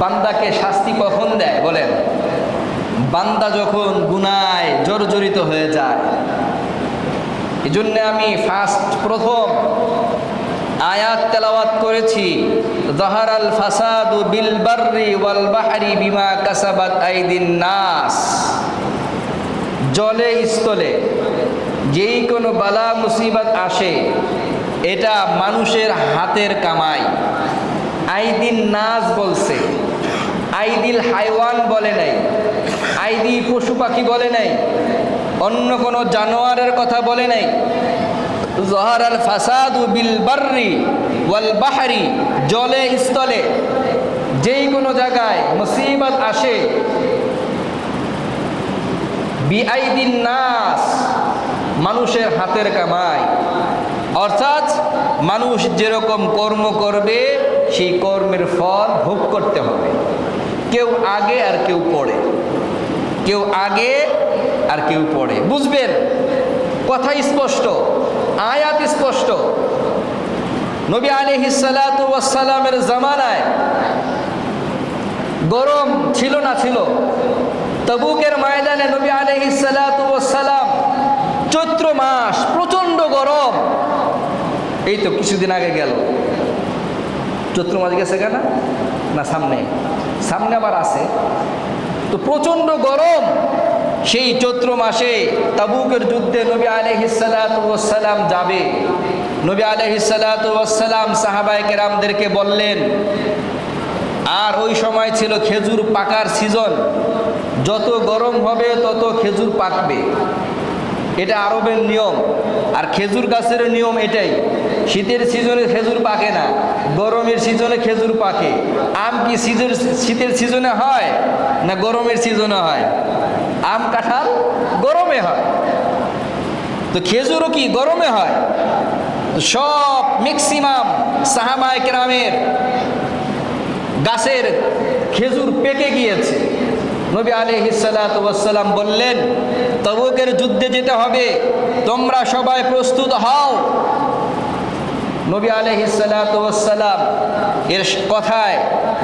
বান্দাকে শাস্তি কখন দেয় বলেন? বান্দা যখন গুনায়, জর্জরিত হয়ে যায়। এই জন্য আমি ফার্স্ট প্রথম আয়াত তেলাওয়াত করেছি, জহারাল ফাসাদু বিল বাররি ওয়াল বাহরি বিমা কাসাবাত আইদিন নাস। জলে, স্থলে যেই কোনো বালা, মুসিবত আসে, এটা মানুষের হাতের কামাই। আইদিন নাস বলছে। আইদিল হাইওয়ান বলে নাই। আইদি পশু পাখি বলে নাই। অন্য কোনো জানোয়ারের কথা বলে নাই। জহার আল ফাসাদু বিল বার্রি ওয়াল বাহারি, জলে স্থলে। যেই কোনো জায়গায় মুসিবত আসে, বিআইদিন নাস, মানুষের হাতের কামাই। অর্থাৎ মানুষ যেরকম কর্ম করবে, সেই কর্মের ফল ভোগ করতে হবে। কেউ আগে আর কেউ পড়ে কেউ আগে আর কেউ পড়ে বুঝবেন? কথা স্পষ্ট, আয়াত স্পষ্ট। নবী আলী হিসালামের জামানায় গরম ছিল না ছিল? তবুকের ময়দানে নবী আলী হিসালাম চৈত্র মাস, প্রচণ্ড গরম। এই তো কিছুদিন আগে গেল। চৈত্র মাস গেছে কেন? না সামনে? সামনে আবার আছে। তো প্রচণ্ড গরম সেই চৈত্র মাসে তাবুকের যুদ্ধে নবী আলহিসাল্লাম যাবে। নবী আলহিসাল্লাম সাহাবাই কেরামদেরকে বললেন, আর ওই সময় ছিল খেজুর পাকার সিজন। যত গরম হবে তত খেজুর পাকবে। এটা আরবের নিয়ম। আর খেজুর গাছের নিয়ম এটাই। শীতের সিজনে খেজুর পাকে না, গরমের সিজনে খেজুর পাকে। আম কি সিজন শীতের সিজনে হয় না গরমের সিজনে হয়? আম কাঁঠাল গরমে হয়। তো খেজুরও কি গরমে হয়? সব ম্যাক্সিমাম সাহাবায় কেরামের গাছের খেজুর পেকে গিয়েছে। নবী আলহিসাল্লাম বললেন, তবুকের যুদ্ধে যেতে হবে, তোমরা সবাই প্রস্তুত হও। নবী আলহিসাল্লাম এর কথায়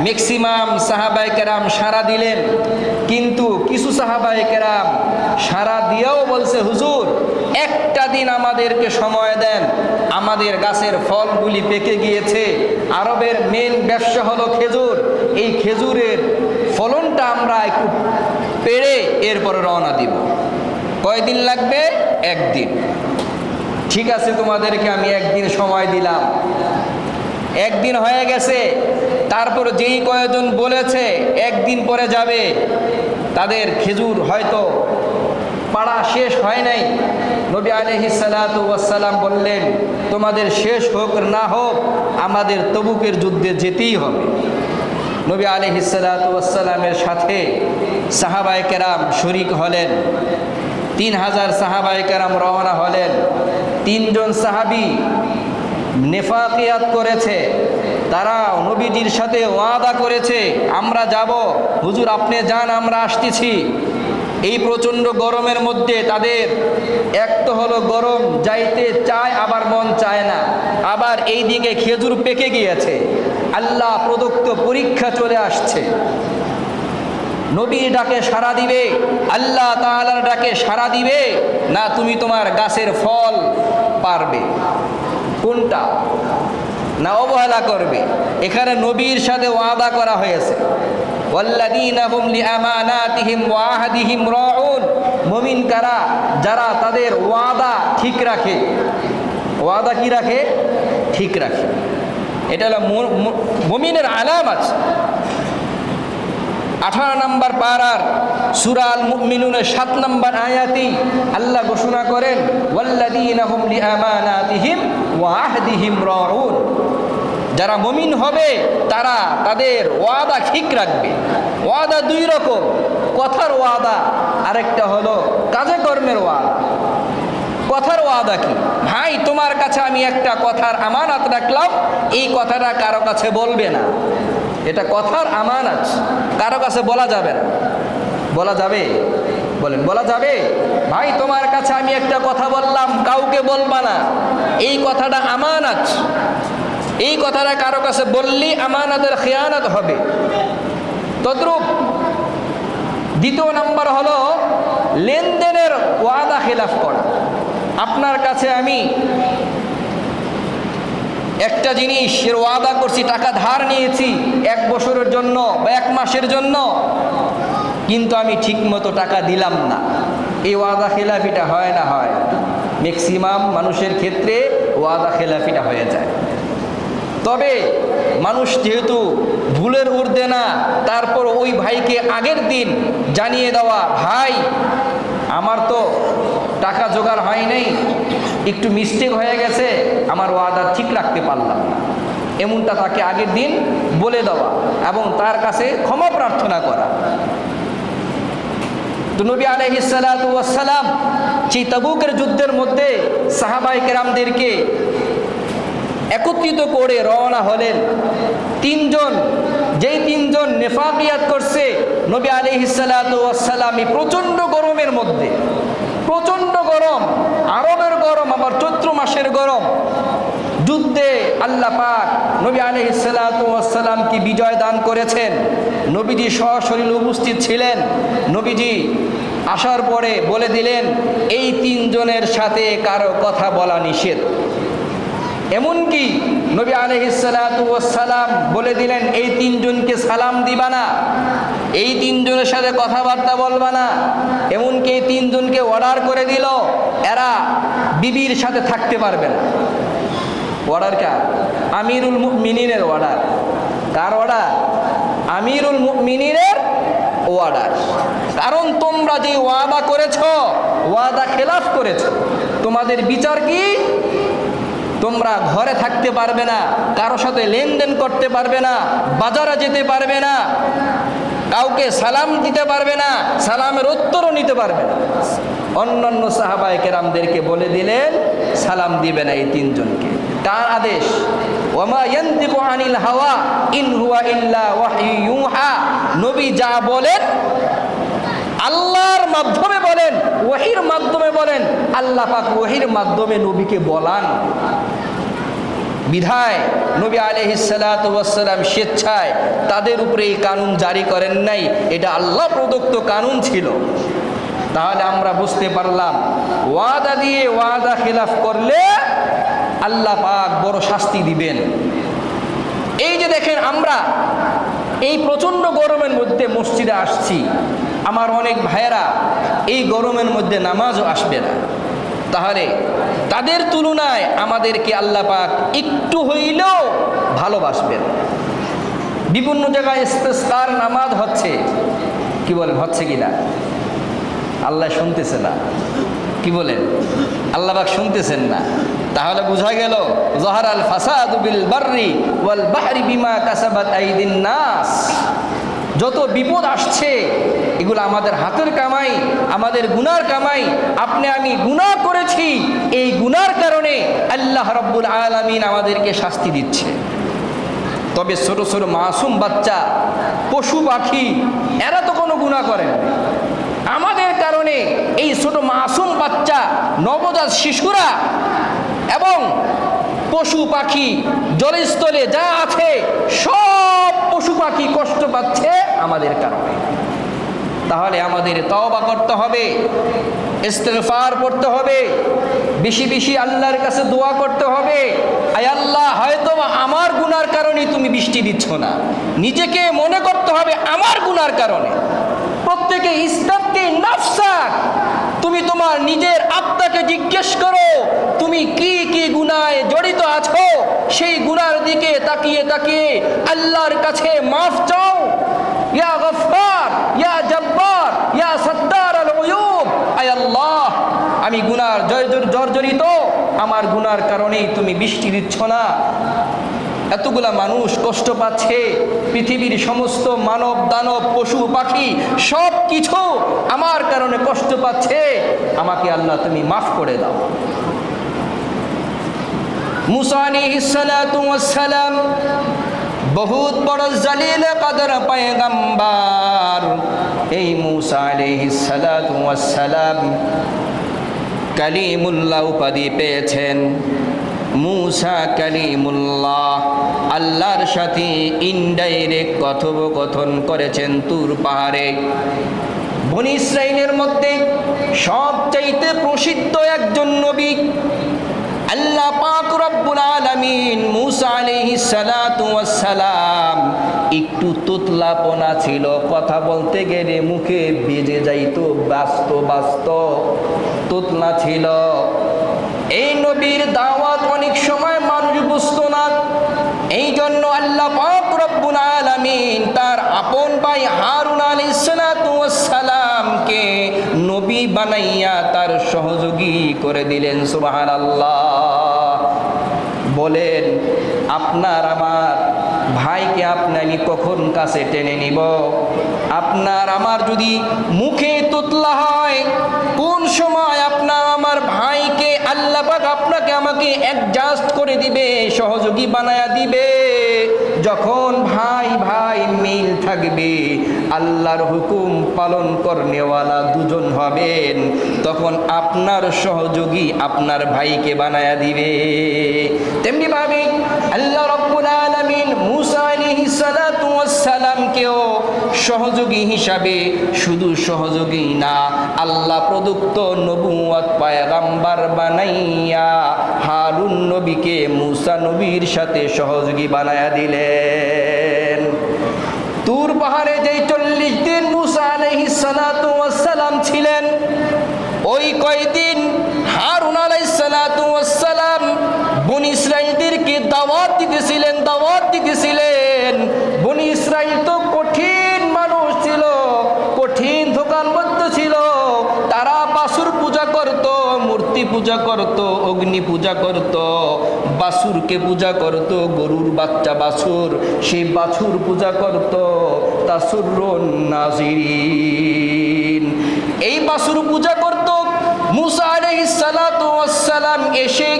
ম্যাক্সিমাম সাহাবাই কেরাম সারা দিলেন। কিন্তু কিছু সাহাবাই কেরাম সারা দিয়েও বলছে, হুজুর, একটা দিন আমাদেরকে সময় দেন, আমাদের গাছের ফলগুলি পেকে গিয়েছে। আরবের মেন ব্যবসা হলো খেজুর। এই খেজুরের ফলনটা আমরা একটু পেরে এরপরে রওনা দিব। কয়দিন লাগবে? একদিন। ঠিক আছে, তোমাদেরকে আমি একদিন সময় দিলাম। একদিন হয়ে গেছে, তারপর যেই কয়েকজন বলেছে, একদিন পরে যাবে। তাদের খেজুর হয়তো পাড়া শেষ হয় নাই। নবী আলহি সালাতাম বললেন, তোমাদের শেষ হোক না হোক, আমাদের তবুকের যুদ্ধে যেতেই হবে। নবী আলহি সালাতামের সাথে সাহাবায় কেরাম শরিক হলেন। তিন হাজার সাহাবায় কেরাম রওনা হলেন। তিনজন সাহাবি নেফাকিয়াত করেছে। তারা নবীজির সাথে ওয়াদা করেছে, আমরা যাব। হুজুর, আপনি যান, আমরা আসতেছি। এই প্রচণ্ড গরমের মধ্যে তাদের এক তো হলো গরম, যাইতে চায়, আবার মন চায় না। আবার এই দিকে খেজুর পেকে গিয়েছে। আল্লাহ প্রদত্ত পরীক্ষা চলে আসছে। নবীর ডাকে সারা দিবে, আল্লাহ তালার ডাকে সারা দিবে, না তুমি তোমার গাছের ফল পারবে। কোনটা? না অবহেলা করবে। এখানে নবীর সাথে ওয়াদা করা হয়েছে। মমিন কারা? যারা তাদের ওয়াদা ঠিক রাখে। ওয়াদা কি রাখে? ঠিক রাখে। এটা হলো মমিনের আছে আঠারো নম্বর পাড়ার সুরাল মিনুনের সাত নম্বর আয়াতি আল্লাহ ঘোষণা করেন যারা মমিন হবে, তারা তাদের ওয়াদা ঠিক রাখবে। ওয়াদা দুই রকম। কথার ওয়াদা আরেকটা হলো কাজে কর্মের ওয়াদা। কথার ওয়াদা কি? ভাই, তোমার কাছে আমি একটা কথার আমানত রাখলাম, এই কথাটা কারও কাছে বলবে না। এটা কথার আমানত। কারও কাছে বলা যাবে না। বলা যাবে? বলেন, বলা যাবে? ভাই, তোমার কাছে আমি একটা কথা বললাম, কাউকে বলবা না। এই কথাটা আমানত। এই কথাটা কারও কাছে বললি আমানতের খেয়ানত হবে। তদ্রূপ দ্বিতীয় নম্বর হলো, লেনদেনের ওয়াদা খেলাফ করা। আপনার কাছে আমি একটা জিনিসের ওয়াদা করছি, টাকা ধার নিয়েছি, এক বছরের জন্য বা এক মাসের জন্য, কিন্তু আমি ঠিকমতো টাকা দিলাম না। এই ওয়াদা খেলাফিটা হয় না হয় ম্যাক্সিমাম মানুষের ক্ষেত্রে ওয়াদা খেলাফিটা হয়ে যায়। তবে মানুষ যেহেতু ভুলের ঊর্ধ্বে না, তারপর ওই ভাইকে আগের দিন জানিয়ে দেওয়া, ভাই, আমার তো টাকা জোগাড় হয় নাই, একটু মিস্টেক হয়ে গেছে, আমার ওয়াদা ঠিক রাখতে পারলাম এমনটা তাকে আগের দিন বলে দেওয়া এবং তার কাছে ক্ষমা প্রার্থনা করা। তো নবী আলহিসাল্লাম সেই তাবুকের যুদ্ধের মধ্যে সাহাবাই কেরামদেরকে একত্রিত করে রওনা হলেন। তিনজন, যেই তিনজন নেফাকিয়াত করছে, নবী আলি হিসালাতাম প্রচণ্ড গরমের মধ্যে। প্রচণ্ড গরম, আরবের গরম, আবার চৈত্র মাসের গরম। যুদ্ধে আল্লাহ পাক নবী আলহ সালাতামকে বিজয় দান করেছেন? নবীজি সশরীর উপস্থিত ছিলেন। নবীজি আসার পরে বলে দিলেন, এই তিনজনের সাথে কারও কথা বলা নিষেধ। এমনকি নবী আলহিসালাম বলে দিলেন, এই তিনজনকে সালাম দিবা না। এই তিনজনের সাথে কথাবার্তা বলবা না। এমনকি এই তিনজনকে অর্ডার করে দিল, এরা বিবির সাথে থাকতে পারবে না। অর্ডার কার? আমিরুল মিনিনের অর্ডার কার অর্ডার আমিরুল মিনিনের ওয়াদার কারণ তোমরা যে ওয়াদা করেছ, ওয়াদা খেলাফ করেছ, তোমাদের বিচার কি? তোমরা ঘরে থাকতে পারবে না, কারও সাথে লেনদেন করতে পারবে না, বাজারে যেতে পারবে না, কাউকে সালাম দিতে পারবে না, সালামের উত্তরও নিতে পারবে না। অন্যান্য সাহাবায় কেরামদেরকে বলে দিলেন, সালাম দিবে না এই তিনজনকে। তার আদেশ? হাওয়া নবী যা বলেন, আল্লাহর মাধ্যমে বলেন, ওহির মাধ্যমে বলেন, আল্লাহ পাক ওহির মাধ্যমে নবীকে বলান। বিধায় নবী আলহিসাল্লাম স্বেচ্ছায় তাদের উপরে এই কানুন জারি করেন নাই। এটা আল্লাহ প্রদত্ত কানুন ছিল। তাহলে আমরা বুঝতে পারলাম, ওয়াদা দিয়ে ওয়াদা খেলাফ করলে আল্লাহ পাক বড় শাস্তি দিবেন। এই যে দেখেন আমরা এই প্রচণ্ড গরমের মধ্যে মসজিদে আসছি। আমার অনেক ভাইয়েরা এই গরমের মধ্যে নামাজও আসবে না। তাহলে তাদের তুলনায় আমাদেরকে আল্লাহ পাক একটু হইলেও ভালোবাসবেন। বিভিন্ন জায়গায় ইস্তেস্কার নামাজ হচ্ছে। কি বলেন, হচ্ছে কি না? আল্লাহ শুনতেছে না। কি বলেন? আল্লাহ পাক শুনতেছেন না। তাহলে বোঝা গেল, জহার আল ফাসাদ বিল বার্রি ওয়াল বাহরি বিমা কাসাবাত আইদিন নাস। যত বিপদ আসছে এগুলো আমাদের হাতের কামাই, আমাদের গুনার কামাই। আপনি আমি গুনাহ করেছি, এই গুনার কারণে আল্লাহ রব্বুল আলমিন আমাদেরকে শাস্তি দিচ্ছে। তবে ছোট ছোট মাসুম বাচ্চা, পশু পাখি, এরা তো কোনো গুণা করেন আমাদের কারণে এই ছোট মাসুম বাচ্চা, নবজাত শিশুরা এবং পশু পাখি, জলস্থলে যা আছে, সব পশু পাখি কষ্ট পাচ্ছে আমাদের কারণে। তাহলে আমাদের তওবা করতে হবে, ইস্তেগফার করতে হবে, বেশি বেশি আল্লাহর কাছে দোয়া করতে হবে। আয় আল্লাহ, হয়তো আমার গুনার কারণে তুমি বৃষ্টি দিচ্ছ না। নিজেকে মনে করতে হবে আমার গুনার কারণে। প্রত্যেকে ইসলামকে নাফসাক। তুমি তোমার নিজের আত্মাকে জিজ্ঞেস করো, তুমি কি কি গুনায় জড়িত আছো? সেই গুনার দিকে তাকিয়ে তাকিয়ে আল্লাহর কাছে মাফ চাও। ইয়া গফফার, ইয়া জব্বার। ইয়া সত্তার আল উয়ুব আয় আল্লাহ, আমি গুনার জর্জরিত। আমার গুনার কারণেই তুমি বৃষ্টি দিচ্ছ না। এতগুলা মানুষ কষ্ট পাচ্ছে। পৃথিবীর সমস্ত মানব, দানব, পশু, পাখি সব কিছু আমার কারণে কষ্ট পাচ্ছে। আমাকে আল্লাহ তুমি মাফ করে দাও। মুসানি সালাম বহুত বড় জালিল কাদের পায়গাম্বার। এই মুসা আলাইহিস সালাতু ওয়াস সালাম কালিমুল্লাহ উপাধি পেয়েছেন। মুসা কালিমুল্লাহ আল্লাহর সাথে ইনডাইরেক্ট কথোপকথন করেছেন তুর পাহাড়ে। বনি ইসরাইলের মধ্যে সবচাইতে প্রসিদ্ধ একজন নবী আল্লাহ পাক রব্বুল আলামিন মুসা আলাইহিস সালাতু ওয়াস সালাম একটু তোতলাপনা ছিল, কথা বলতে গেলে মুখে বেজে যাইতো, ব্যস্ত ব্যস্ত তোতলা ছিল। এই নবীর দাওয়াত অনেক সময় মানুষ বুঝতো না। এই জন্য আল্লাহ পাক রব্বুল আলামিন তার আপন ভাই হারুন আলাইহিস সালাতু ওয়াস সালামকে নবী বানাইয়া তার সহযোগী করে দিলেন, সুবহানাল্লাহ। বলেন, আপনার আমার ভাইকে আপনি আমি কখন কাছে টেনে নিব? আপনার আমার যদি মুখে তুতলা হয়, কোন সময় আপনার আমার ভাইকে আল্লাহ পাক আপনাকে আমাকে অ্যাডজাস্ট করে দিবে, সহযোগী বানায়া দিবে? যখন ভাই ভাই মিল থাকবে, আল্লাহর হুকুম পালন করনেওয়ালা দুজন হবেন, তখন আপনার সহযোগী আপনার ভাইকে বানায়া দিবে। তেমনি ভাবে আল্লাহ রব্বুল আলামিন মুসা সালামকেও সহযোগী হিসাবে শুধু সহযোগী না, আল্লাহ প্রদত্ত নবুয়ত পায়গাম্বার বানাইয়া হারুন নবীকে মুসা নবীর সাথে সহযোগী বানায়া দিলেন তুর পাহাড়ে যেই চল্লিশ দিন মুসা সালাতু সালাম ছিলেন, ওই কয়দিন হারুন ওয়াস সালাম বনি ইসরাইলদেরকে দাওয়াত দিতেছিলেন দাওয়াত দিতেছিলেন। বনি ইসরাইল তো কঠিন মানুষ ছিল, কঠিন ধোকার মধ্যে ছিল। তারা বাসুর পূজা করত, মূর্তি পূজা করত, অগ্নি পূজা করত। বাসুরকে পূজা করত, গরুর বাচ্চা বাছুর সেই বাছুর পূজা করত। তাসুর নাজিরিন। এই বাসুর পূজা করত। মুসা সালাম এসে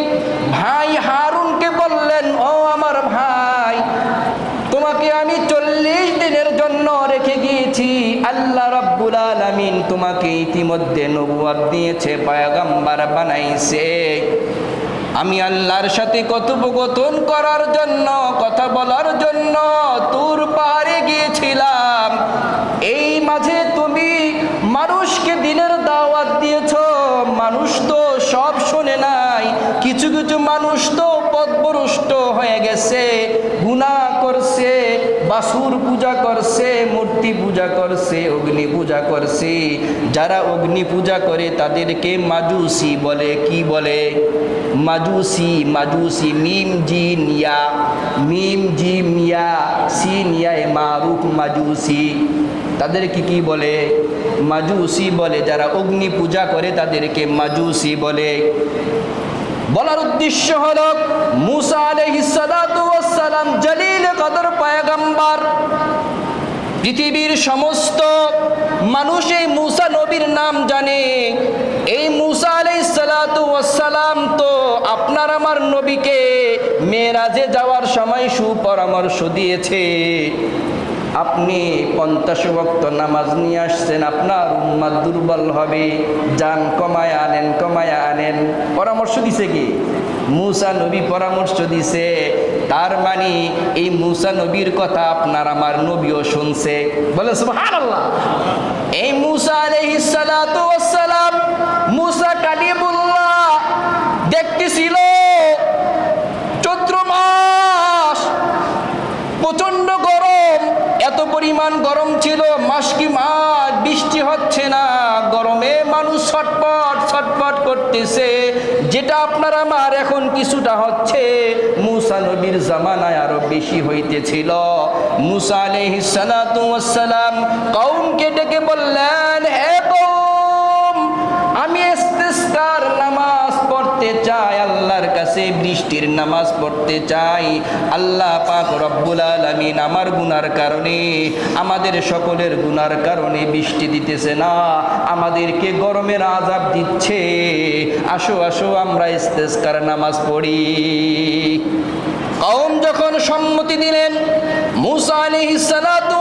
ভাই হারুনকে বললেন, ও আমার ভাই, তোমাকে আমি চল্লিশ দিনের জন্য রেখে গিয়েছি। আল্লাহ রাব্বুল আলামিন তোমাকে ইতিমধ্যে নবুয়াত দিয়েছে, পায়গাম্বার বানাইছে। আমি আল্লাহর সাথে কথোপকথন করার জন্য, কথা বলার জন্য তোর পাহাড়ে গিয়েছিলাম। এই মাঝে তুমি মানুষকে দিনের দাওয়াত দিয়েছ, মানুষ তো সব শোনে নাই, কিছু কিছু মানুষ তো পদভ্রষ্ট হয়ে গেছে। বাসুর পূজা করছে, মূর্তি পূজা করছে, অগ্নি পূজা করছে। যারা অগ্নি পূজা করে তাদেরকে মাজুসি বলে। কি বলে? মাজুসি মাজুসি, মিম জিন ইয়া মিম জিম ইয়া সিন ইয়ায় মারুফ মাজুসি। তাদেরকে কি বলে? মাজুসি বলে। যারা অগ্নি পূজা করে তাদেরকে মাজুসি বলে। বলার উদ্দেশ্য হল মুসা আলাইহিস সালাতু ওয়াস সালাম জলিল কদর পয়গম্বর। পৃথিবীর সমস্ত মানুষ এই মুসা নবীর নাম জানে। এই মুসা আলাইহিস সালাতু তো আপনার আমার নবীকে মেয়েরাজে যাওয়ার সময় সুপরামর্শ দিয়েছে। আপনি পঞ্চাশ ভক্ত নামাজ নিয়ে আসছেন, আপনার উম্মাদ দুর্বল হবে। যান কমায় আনেন কমায় আনেন। পরামর্শ দিছে কি? মুসা নবী পরামর্শ দিছে, তার মানে এই মুসা নবীর কথা আপনার আমার নবীও শুনছে। বলে এই মুসা আলাইহিস সালাতু ওয়াস সালাম, মুসা কালিমুল্লাহ দেখতেছিল চৈত্র মাস প্রচণ্ড গরম এত পরিমাণ গরম ছিল মাসকি মাস বৃষ্টি হচ্ছে না। গরমে মানুষ ছটপট ছটপট করতেছে। যেটা আপনার আমার এখন কিছুটা হচ্ছে। মুসা নবীর জামানায় আরও বেশি হইতেছিল। মুসা আলহিস কৌমকে ডেকে বললেন হে কওম আমি ইস্তিসকার নামাজ পড়তে চাই আল্লাহর কাছে বৃষ্টির নামাজ পড়তে চাই। আল্লাহ পাক রব্বুল আলামিন আমার গুনার কারণে, আমাদের সকলের গুনার কারণে বৃষ্টি দিতেছে না। আমাদেরকে গরমের আজাব দিচ্ছে। আসো আসো, আমরা ইস্তেস্কার নামাজ পড়ি। কওম যখন সম্মতি দিলেন, মুসা আলাইহিস সালাতু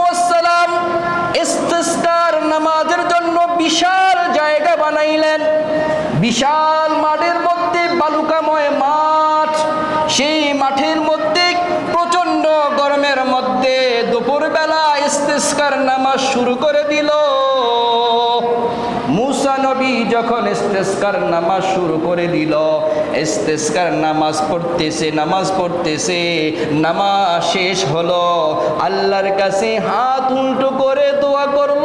ইস্তেস্কার নামাজের জন্য বিশাল জায়গা বানাইলেন। বিশাল মাঠের ইস্তেস্কার নামাজ শুরু করে দিল। মুসা নবী যখন ইস্তেস্কার নামাজ শুরু করে দিল, ইস্তেস্কার নামাজ পড়তেছে নামাজ পড়তেছে, নামাজ শেষ হলো। আল্লাহর কাছে হাত উল্টো করে দোয়া করল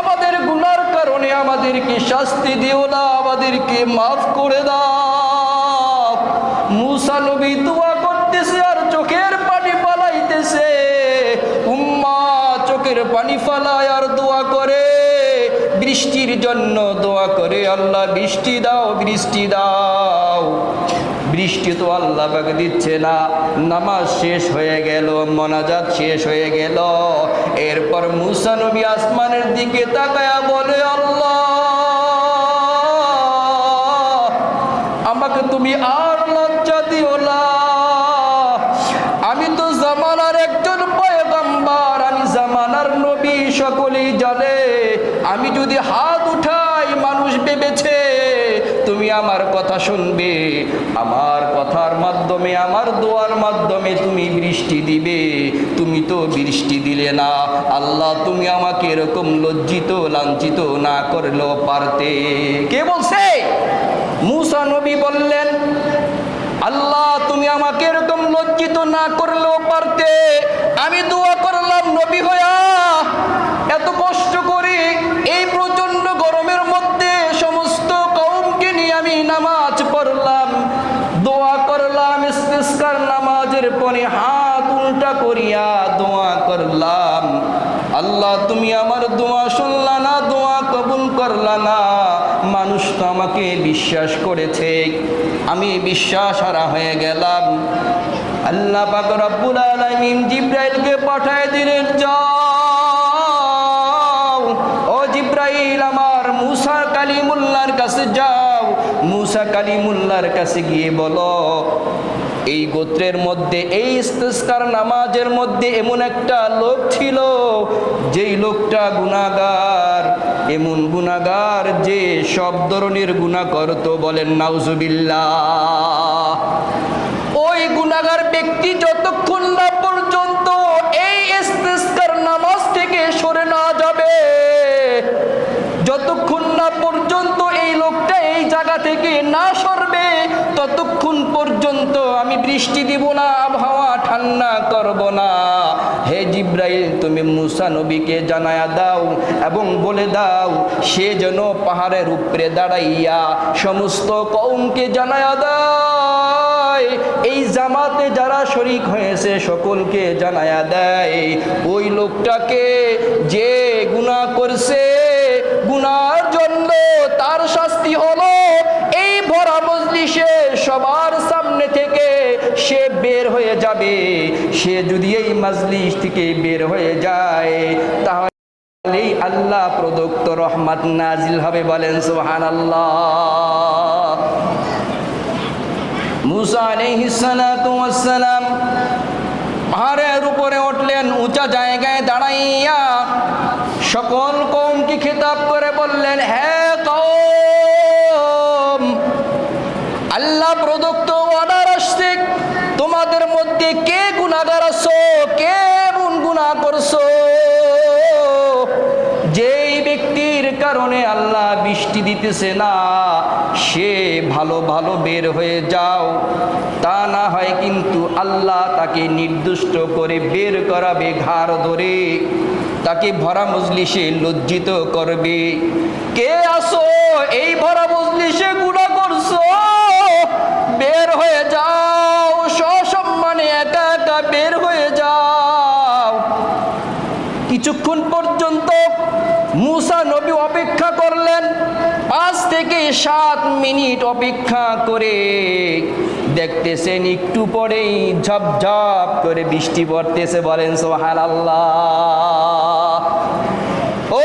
আমাদের গুনার কারণে আমাদেরকে শাস্তি দিও না, আমাদেরকে মাফ করে দাও। মুসা জন্য দোয়া করে, আল্লাহ বৃষ্টি দাও বৃষ্টি দাও। বৃষ্টি তো আল্লাহ পাক দিচ্ছে না, নামাজ শেষ হয়ে গেল, মনাজাত শেষ হয়ে গেল। এরপর মুসা নবী আসমানের দিকে তাকায়া বলে, আল্লাহ, আমাকে তুমি আর লজ্জা দিও না। আমি তো জামানার একজন পয়গম্বর, আমি জামানার নবী, সকলেই জানে আমি যদি হাত উঠাই মানুষ ভেবেছে তুমি আমার কথা শুনবে, আমার কথার মাধ্যমে, আমার দোয়ার মাধ্যমে তুমি বৃষ্টি দিবে। তুমি তো বৃষ্টি দিলে না, আল্লাহ তুমি আমাকে এরকম লজ্জিত, লাঞ্ছিত না করলেও পারতে। কে বলছে? মুসা নবী বললেন, আল্লাহ তুমি আমাকে এরকম লজ্জিত না করলেও পারতে। আমি দোয়া করলাম নবী হইয়া এত কষ্ট করি এই প্রচণ্ড গরমের মধ্যে সমস্ত কৌমকে নিয়ে আমি নামাজ পড়লাম দোয়া করলাম ইস্তেস্কার নামাজের পরে হাত উল্টা করিয়া দোয়া করলাম আল্লাহ, তুমি আমার দোয়া শুনলা না, দোয়া কবুল করলা না। মানুষ তো আমাকে বিশ্বাস করেছে। আমি বিশ্বাস হারা হয়ে গেলাম। আল্লাহ পাক রব্বুল আলামিন জিব্রাইলকে পাঠায় দিলেন, যাও, ও জিব্রাইল, আমার মুসা কালিমুল্লাহর কাছে যাও। মুসা কালিমুল্লাহর কাছে গিয়ে বলো এই গোত্রের মধ্যে, এই ইস্তেস্কার নামাজের মধ্যে এমন একটা লোক ছিল, যেই লোকটা গুনাগার এমন গুনাগার যে সব ধরনের গুণা করতো, বলেন, নাউজুবিল্লাহ। ওই গুনাগার ব্যক্তি যতক্ষণ না পর্যন্ত এই ইস্তেস্কার নামাজ থেকে সরে না যাবে, যতক্ষণ না পর্যন্ত এই লোকটা এই জায়গা থেকে না সরবে ততক্ষণ পর্যন্ত আমি বৃষ্টি দিব না, আবহাওয়া ঠান্ডা করব না। হে জিব্রাইল, তুমি মুসা নবীকে জানায়া দাও এবং বলে দাও, সে যেন পাহাড়ের উপরে দাঁড়াইয়া সমস্ত কৌমকে জানায়া দেয়। এই জামাতে যারা শরিক হয়েছে, সকলকে জানায়া দেয়। ওই লোকটাকে যে গুনাহ করছে গুনার জন্য তার শাস্তি হলো মজলিসে সবার সামনে থেকে সে বের হয়ে যাবে। সে যদি এই মজলিস থেকে বের হয়ে যায় তাহলে আল্লাহ প্রদত্ত রহমত নাজিল হবে বলেন সুহান আল্লাহ আলাইহিসসালাম পাহাড়ের উপরে উঠলেন, উঁচা জায়গায় দাঁড়াইয়া সকল কৌমকে খেতাব করে বললেন হ্যাঁ কৌম আল্লাহ প্রদত্ত অর্ডার আসছে মধ্যে কে গুণাগার আছো? কে এমন গুণা করছ? যেই ব্যক্তির কারণে আল্লাহ বৃষ্টি দিতেছে না, সে ভালো ভালো বের হয়ে যাও। তা না হয় কিন্তু আল্লাহ তাকে নির্দিষ্ট করে বের করাবে ঘাড় ধরে, তাকে ভরা মজলিসে লজ্জিত করবে। কে আসো এই ভরা মজলিসে গুণা করছ? বের হয়ে যাও। সাত মিনিট অপেক্ষা করে দেখতেছেন একটু পরেই ঝপঝপ করে বৃষ্টি পড়তেছে, বলেন সোহান আল্লাহ ও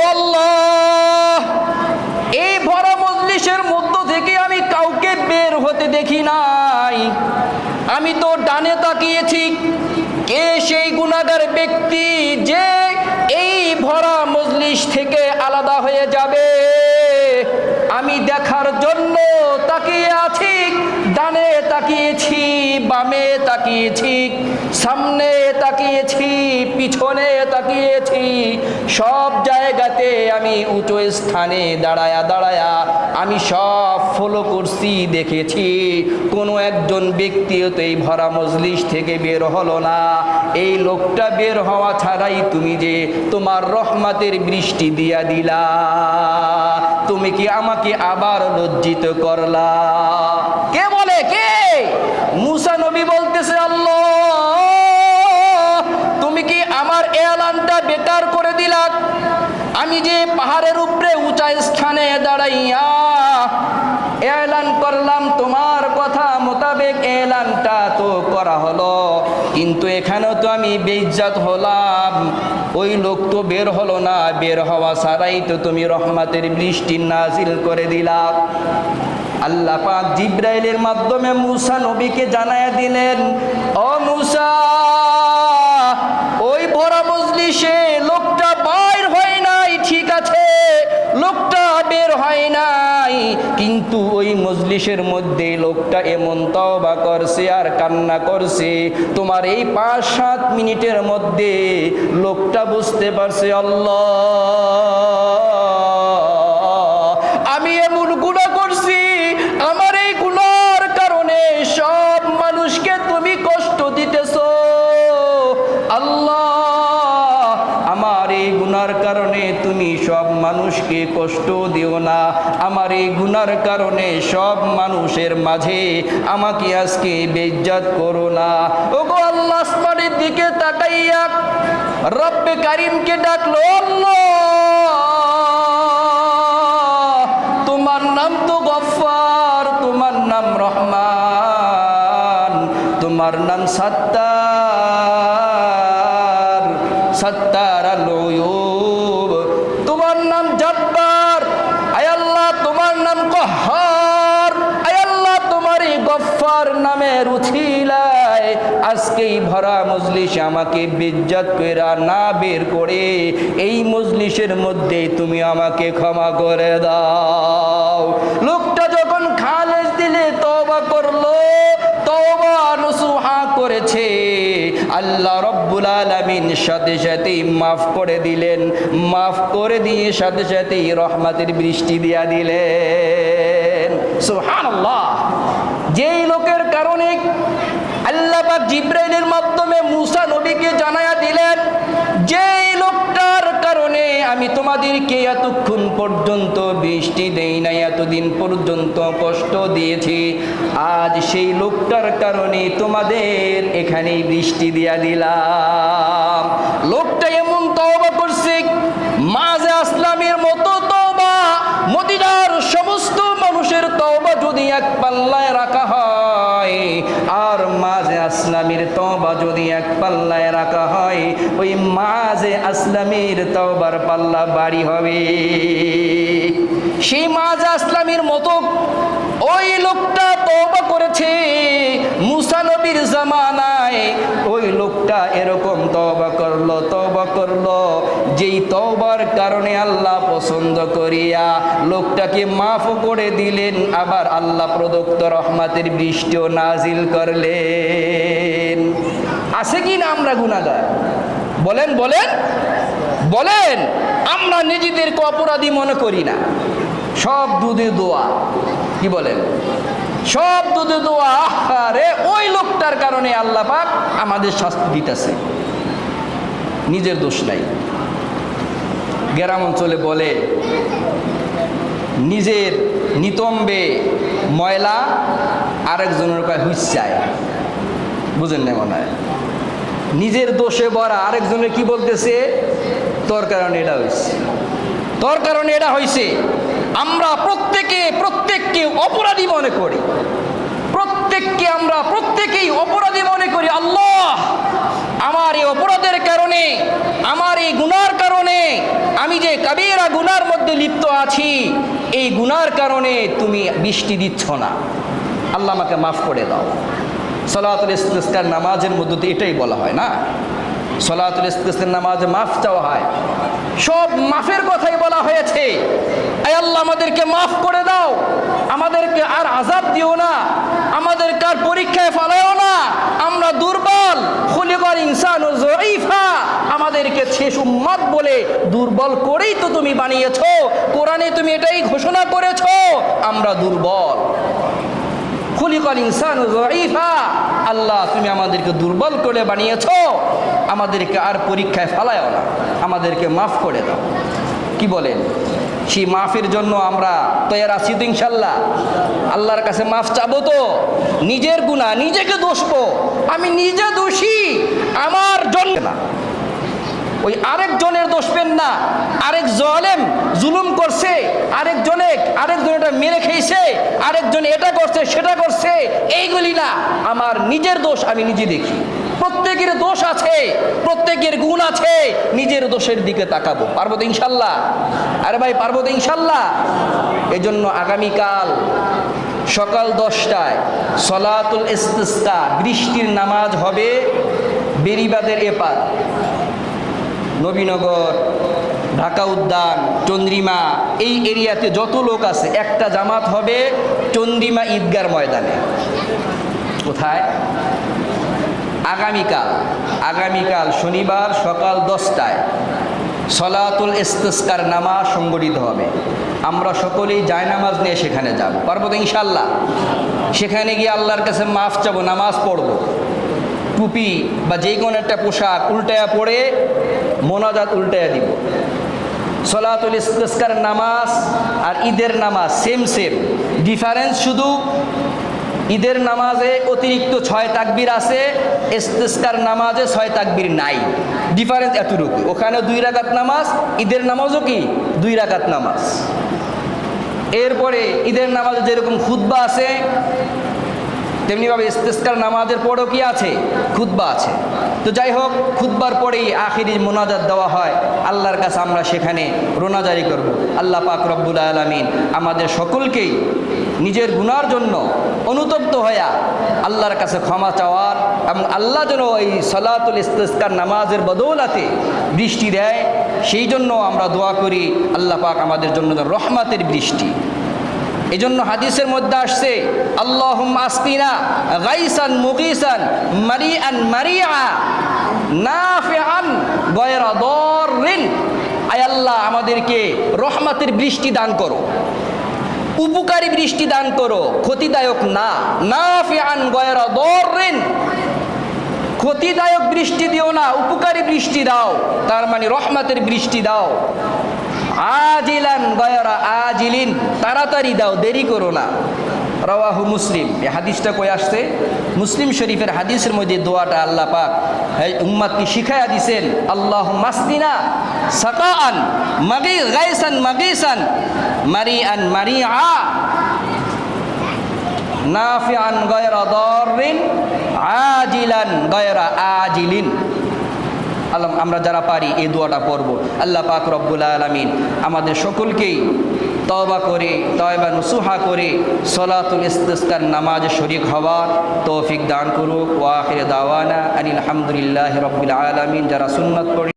এই ভরা মজলিসের মধ্য থেকে আমি কাউকে বের হতে দেখি নাই। আমি তো ডানে তাকিয়েছি, কে সেই গুণাগার ব্যক্তি যে এই ভরা মজলিস থেকে আলাদা হয়ে যাবে? আমি দেখার জন্য তাকিয়ে আছি, ডানে তাকিয়েছি বামে তাকিয়েছি সামনে তাকিয়েছি পিছনে তাকিয়েছি সব জায়গাতে আমি উঁচু স্থানে দাঁড়ায়া দাঁড়ায়া আমি সব ফলো করছি, দেখেছি। কোনো একজন ব্যক্তিও তো এই ভরা মজলিস থেকে বের হলো না। এই লোকটা বের হওয়া ছাড়াই তুমি যে তোমার রহমাতের বৃষ্টি দিয়া দিলা। তুমি কি আমাকে আবার লজ্জিত করলা? কে বলে? কে? মুসা নবী বলতেছে, আল্লাহ, তুমি কি আমার এলানটা বেকার করে দিলা? আমি যে পাহাড়ের উপরে উঁচা স্থানে দাঁড়াইয়া এলান করলাম, তোমার কথা মোতাবেক এলানটা তো করা হলো। কিন্তু এখানেও তো আমি বেইজ্জাত হলাম। ওই লোক তো বের হলো না, বের হওয়া ছাড়াই তো তুমি রহমাতের বৃষ্টি নাজিল করে দিলা। আল্লাহ পাক জিব্রাইলের মাধ্যমে মুসা নবীকে জানায় দিলেন, ও মুসা, ওই ভরা মজলিসে লোকটা বাইর হয় নাই, ঠিক আছে? লোকটা বের হয় নাই। কিন্তু ওই মজলিসের মধ্যে লোকটা এমন তওবা করছে আর কান্না করছে। তোমার এই পাঁচ সাত মিনিটের মধ্যে লোকটা বুঝতে পারছে, আল্লাহ! কষ্ট দিও না। আমার এই গুনার কারণে সব মানুষের মাঝে আমাকে আজকে বেজ্জাত করো না। ও গো আল্লাহ আসমানের দিকে তাকাইয়া রব্বে কারিমকে ডাকলো, আল্লাহ, তোমার নাম তো গফার তোমার নাম রহমান, তোমার নাম সত্তার। আমাকে বেজ্জাত কইরা না বের করে, এই মজলিসের মধ্যে তুমি আমাকে ক্ষমা করে দাও। লোকটা যখন খালেজ দিলে তওবা করল, তওবা নসুহা করেছে। আল্লাহ রব্বুল আলামিন সাথে সাথেই মাফ করে দিলেন। মাফ করে দিয়ে সাথে সাথেই রহমাতের বৃষ্টি দিয়া দিলেন। সুবহানাল্লাহ। যেই লোকের কারণে আল্লাহ পাক জিব্রাইলের মাধ্যমে মুসা নবীকে জানায়া দিলেন, যেই লোকটার কারণে আমি তোমাদেরকে এতক্ষণ পর্যন্ত বৃষ্টি দেই নাই, এতদিন পর্যন্ত কষ্ট দিয়েছি, আজ সেই লোকটার কারণে তোমাদের এখানে বৃষ্টি দিয়া দিলাম। লোকটা এমন তওবা করছে, মাঝে আসলামের মতো তওবা, মদিনার সমস্ত মানুষের তওবা যদি এক পাল্লায় রাখা হয় আসলামের তোবা যদি এক পাল্লায় রাখা হয়, ওই মাঝে আসলামের তোবার পাল্লা বাড়ি হবে। সেই মাঝে আসলামের মতো ওই লোকটা তওবা করেছে মুসা নবীর জামানায়। ওই লোকটা এরকম তওবা করল তওবা করল। যেই তওবার কারণে আল্লাহ পছন্দ করিয়া লোকটাকে মাফ করে দিলেন, আবার আল্লাহ প্রদত্ত রহমাতের বৃষ্টিও নাজিল করলেন। আছে কি না আমরা গুণাগার বলেন বলেন। বলেন, আমরা নিজেদেরকে অপরাধী মনে করি না। সব দুধে দোয়া। কি বলেন? সব দুধে দোয়া, আহারে, ওই লোকটার কারণে আল্লাহ পাক আমাদের শাস্তি দিতেছে। নিজের দোষ নাই। গ্রাম অঞ্চলে বলে, নিজের নিতম্বে ময়লা আরেকজনের কয় হুইসায় বুঝেন না মনে হয়? নিজের দোষে বরা আরেকজনের কি বলতেছে? তোর কারণে এটা হয়েছে তোর কারণে এটা হয়েছে আমরা প্রত্যেকে প্রত্যেককে অপরাধী মনে করি। প্রত্যেককে আমরা প্রত্যেকেই অপরাধী মনে করি। আল্লাহ, আমার এই অপরাধের কারণে, আমার এই গুনার কারণে, আমি যে কাবিরা গুনার মধ্যে লিপ্ত আছি, এই গুনার কারণে তুমি বৃষ্টি দিচ্ছ না। আল্লাহ আমাকে মাফ করে দাও। সালাতুল ইস্তিস্কার নামাজের মধ্যে এটাই বলা হয় না? সলাতুল ইস্তেস্কার নামাজ মাফ চাওয়া হয়। সব মাফের কথাই বলা হয়েছে। আল্লাহ, আমাদেরকে মাফ করে দাও। আমাদেরকে আর আজাব দিও না। আমাদেরকে আর পরীক্ষায় ফেলাও না। আমরা দুর্বল খুলিবার ইনসান ও জয়ীফা আমাদেরকে শেষ উম্মাদ বলে দুর্বল করেই তো তুমি বানিয়েছ। কোরআনে তুমি এটাই ঘোষণা করেছ, আমরা দুর্বল। খুলিকল ইনসান জয়ীফা আল্লাহ, তুমি আমাদেরকে দুর্বল করে বানিয়েছো। আমাদেরকে আর পরীক্ষায় ফেলায়ও না। আমাদেরকে মাফ করে দাও। কি বলেন? সেই মাফের জন্য আমরা তৈরি আছি তো ইনশাল্লাহ। আল্লাহর কাছে মাফ চাবো তো। নিজের গুণা, নিজেকে দোষবো আমি নিজে দোষী, আমার জন্য না। ওই আরেকজনের দোষ পেন না। আরেক জলেম জুলুম করছে আরেকজনে আরেকজন এটা মেরে খেয়েছে আরেকজন এটা করছে, সেটা করছে, এইগুলি না। আমার নিজের দোষ, আমি নিজে দেখি। প্রত্যেকের দোষ আছে, প্রত্যেকের গুণ আছে, নিজের দোষের দিকে তাকাবো। পারব তো ইনশাল্লাহ? আরে ভাই, পারব তো ইনশাল্লাহ? এই জন্য আগামীকাল সকাল দশটায় সলাতুল ইস্তিস্কা, বৃষ্টির নামাজ হবে বেরিবাদের এপার। নবীনগর, ঢাকা উদ্যান, চন্দ্রিমা, এই এরিয়াতে যত লোক আছে, একটা জামাত হবে চন্দ্রিমা ঈদগার ময়দানে। কোথায়? আগামীকাল আগামীকাল শনিবার সকাল দশটায় সলাতুল ইস্তেস্কার নামাজ সংগঠিত হবে। আমরা সকলেই জায়নামাজ নিয়ে সেখানে যাব। পারব তো ইনশাল্লাহ সেখানে গিয়ে আল্লাহর কাছে মাফ চাবো, নামাজ পড়ব। টুপি বা যে কোনো একটা পোশাক উল্টায়া পড়ে মোনাজাত উল্টায়া দিব। সলাতুল ইস্তেস্কার নামাজ আর ঈদের নামাজ সেম সেম ডিফারেন্স শুধু ঈদের নামাজে অতিরিক্ত ছয় তাকবির আছে, ইস্তেস্কার নামাজে ছয় তাকবির নাই। ডিফারেন্স এতটুকু। ওখানে দুই রাকাত নামাজ, ঈদের নামাজও কি? দুই রাকাত নামাজ। এরপরে ঈদের নামাজে যেরকম খুদ্া আছে, তেমনিভাবে ইস্তেস্কার নামাজের পরও কি আছে? খুদ্া আছে। তো যাই হোক খুদ্বার পরেই আখিরি মোনাজাত দেওয়া হয়। আল্লাহর কাছে আমরা সেখানে রোনাজারি করব। আল্লাহ পাক রব্বুল আলমিন আমাদের সকলকেই নিজের গুনার জন্য অনুতপ্ত হইয়া আল্লাহর কাছে ক্ষমা চাওয়ার এবং আল্লাহ যেন এই সলাতুল ইস্তেস্কার নামাজের বদৌলাতে বৃষ্টি দেয়, সেই জন্য আমরা দোয়া করি। আল্লাহ পাক আমাদের জন্য রহমাতের বৃষ্টি এই জন্য হাদিসের মধ্যে আসছে আল্লাহ আসকিনা গাইসান মুগিসান মারিয়ান মারিয়া নাফিআন গয়রা দরিন আয় আল্লাহ, আমাদেরকে রহমাতের বৃষ্টি দান করো, উপকারী বৃষ্টি দান করো, ক্ষতিদায়ক না, নাফিআন গয়রা দরিন ক্ষতিদায়ক বৃষ্টি দিও না, উপকারী বৃষ্টি দাও, তার মানে রহমাতের বৃষ্টি দাও। আজিলান গয়রা আজিলিন, তাড়াতাড়ি দাও, দেরি করো না। রওয়াহু মুসলিম। এই হাদিসটা কই আসছে? মুসলিম শরীফের হাদিসের মধ্যে দোয়াটা আল্লাহ পাক, এই উম্মাদকে শিখাইয়া দিছেন আল্লাহ মাসদিনা সাকাআন, মাগি গাইসান মাগিসান, মারিআন মারিআ, নাফিআন গয়রা দরিন আজিলান গয়রা আজিলিন। আল্লাহ, আমরা যারা পারি এই দোয়াটা পড়ব। আল্লাহ পাক রব্বুল আলমিন আমাদের সকলকেই তবা করে তয়বা নুসুহা করে সলাতুল ইস্তার নামাজ শরিক হওয়া তৌফিক দান করুক। ওয়াখির দাওয়ানা আনিল আলহামদুলিল্লাহ রব্বুল আলমিন। যারা সুন্নত পড়ে